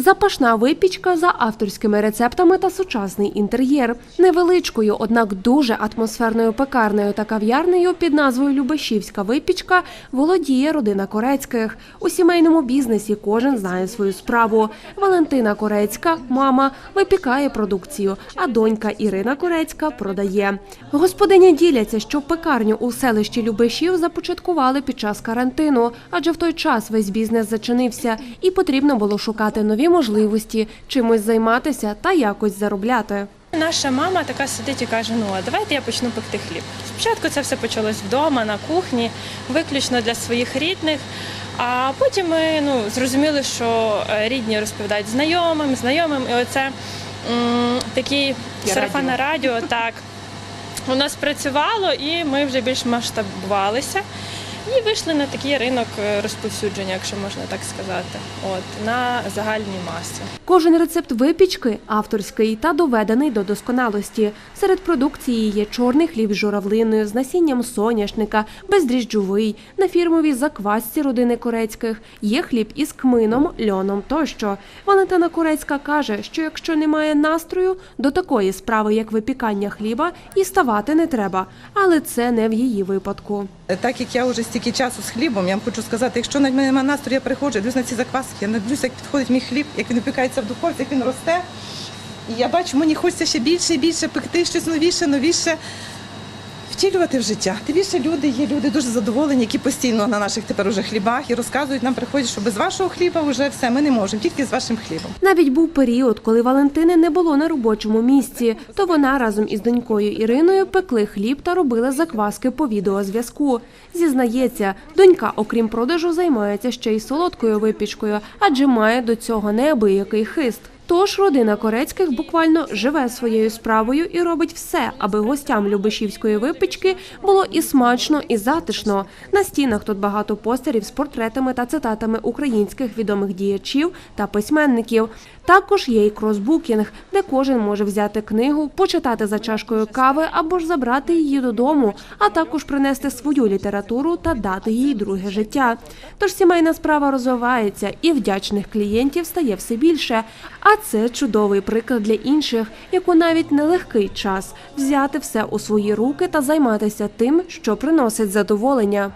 Запашна випічка за авторськими рецептами та сучасний інтер'єр. Невеличкою, однак дуже атмосферною пекарнею та кав'ярнею під назвою Любешівська випічка володіє родина Корецьких. У сімейному бізнесі кожен знає свою справу. Валентина Корецька, мама, випікає продукцію, а донька Ірина Корецька продає. Господиня діляться, що пекарню у селищі Любешів започаткували під час карантину, адже в той час весь бізнес зачинився і потрібно було шукати нові можливості, чимось займатися та якось заробляти. Наша мама така сидить і каже: ну а давайте я почну пекти хліб. Спочатку це все почалось вдома, на кухні, виключно для своїх рідних. А потім ми ну, зрозуміли, що е, рідні розповідають знайомим, знайомим, і оце м, такий сарафан на радіо, так. У нас працювало, і ми вже більш масштабувалися. І вийшли на такий ринок е, розповсюдження, якщо можна так сказати, от на загальні маси. Кожен рецепт випічки авторський та доведений до досконалості. Серед продукції є чорний хліб з журавлиною, з насінням соняшника, бездріжджовий, на фірмовій заквасці родини Корецьких. Є хліб із кмином, льоном тощо. Валентина Корецька каже, що якщо немає настрою, до такої справи, як випікання хліба, і ставати не треба. Але це не в її випадку. Так як я вже стільки часу з хлібом, я вам хочу сказати, якщо на мене немає настрою, я приходжу, я дивлюсь на ці закваски, я дивлюсь, як підходить мій хліб, як він випікається в духовці, як він росте. І я бачу, мені хочеться ще більше і більше пекти, щось новіше, новіше. Втілювати в життя. Тим більше люди є люди дуже задоволені, які постійно на наших тепер уже хлібах і розказують нам, приходять, що без вашого хліба вже все, ми не можемо, тільки з вашим хлібом. Навіть був період, коли Валентини не було на робочому місці, то вона разом із донькою Іриною пекли хліб та робили закваски по відеозв'язку. Зізнається, донька, окрім продажу, займається ще й солодкою випічкою, адже має до цього неабиякий хист. Тож родина Корецьких буквально живе своєю справою і робить все, аби гостям Любишівської випічки було і смачно, і затишно. На стінах тут багато постерів з портретами та цитатами українських відомих діячів та письменників. Також є і кросбукінг, де кожен може взяти книгу, почитати за чашкою кави або ж забрати її додому, а також принести свою літературу та дати їй друге життя. Тож сімейна справа розвивається і вдячних клієнтів стає все більше. А це чудовий приклад для інших, як у навіть нелегкий час взяти все у свої руки та займатися тим, що приносить задоволення.